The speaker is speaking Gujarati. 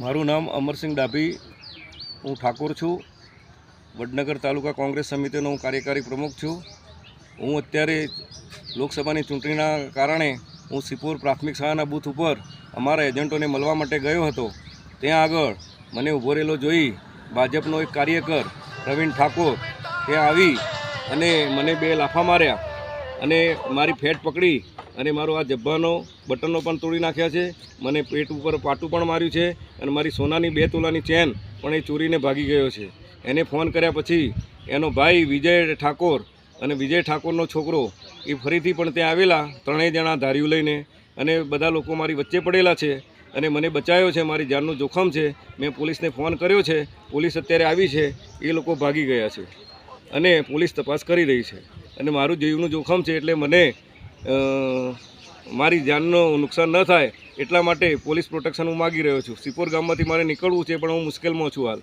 મારું નામ અમરસિંહ ડાભી. હું ઠાકોર છું. વડનગર તાલુકા કોંગ્રેસ સમિતિનો હું કાર્યકારી પ્રમુખ છું. હું અત્યારે લોકસભાની ચૂંટણીના કારણે હું સિપોર પ્રાથમિક શાળાના બૂથ ઉપર અમારા એજન્ટોને મળવા માટે ગયો હતો. ત્યાં આગળ મને ઊભો રહેલો જોઈ ભાજપનો એક કાર્યકર પ્રવીણ ઠાકોર ત્યાં આવી અને મને બે લાફા માર્યા. અને મારી ફેટ પકડી અને મારો આ જબ્બાનો, બટનનો પણ તોડી નાખ્યા છે. મને પેટ ઉપર પાટું પણ માર્યું છે અને મારી સોનાની બે તોલાની ચેન પણ એ ચોરીને ભાગી ગયો છે. એને ફોન કર્યા પછી એનો ભાઈ વિજય ઠાકોર અને વિજય ઠાકોરનો છોકરો એ ફરીથી પણ ત્યાં આવેલા, ત્રણેય જણા ધાર્યું લઈને. અને બધા લોકો મારી વચ્ચે પડેલા છે અને મને બચાવ્યો છે, મારી જાનનું જોખમ છે. મેં પોલીસને ફોન કર્યો છે, પોલીસ અત્યારે આવી છે, એ લોકો ભાગી ગયા છે અને પોલીસ તપાસ કરી રહી છે. અને મારું જીવનું જોખમ છે એટલે મને મારી જાનનું નુકસાન ન થાય એટલા માટે પોલીસ પ્રોટેક્શન હું માગી રહ્યો છું. સિપોર ગામમાંથી મારે નીકળવું છે, પણ હું મુશ્કેલમાં છું હાલ.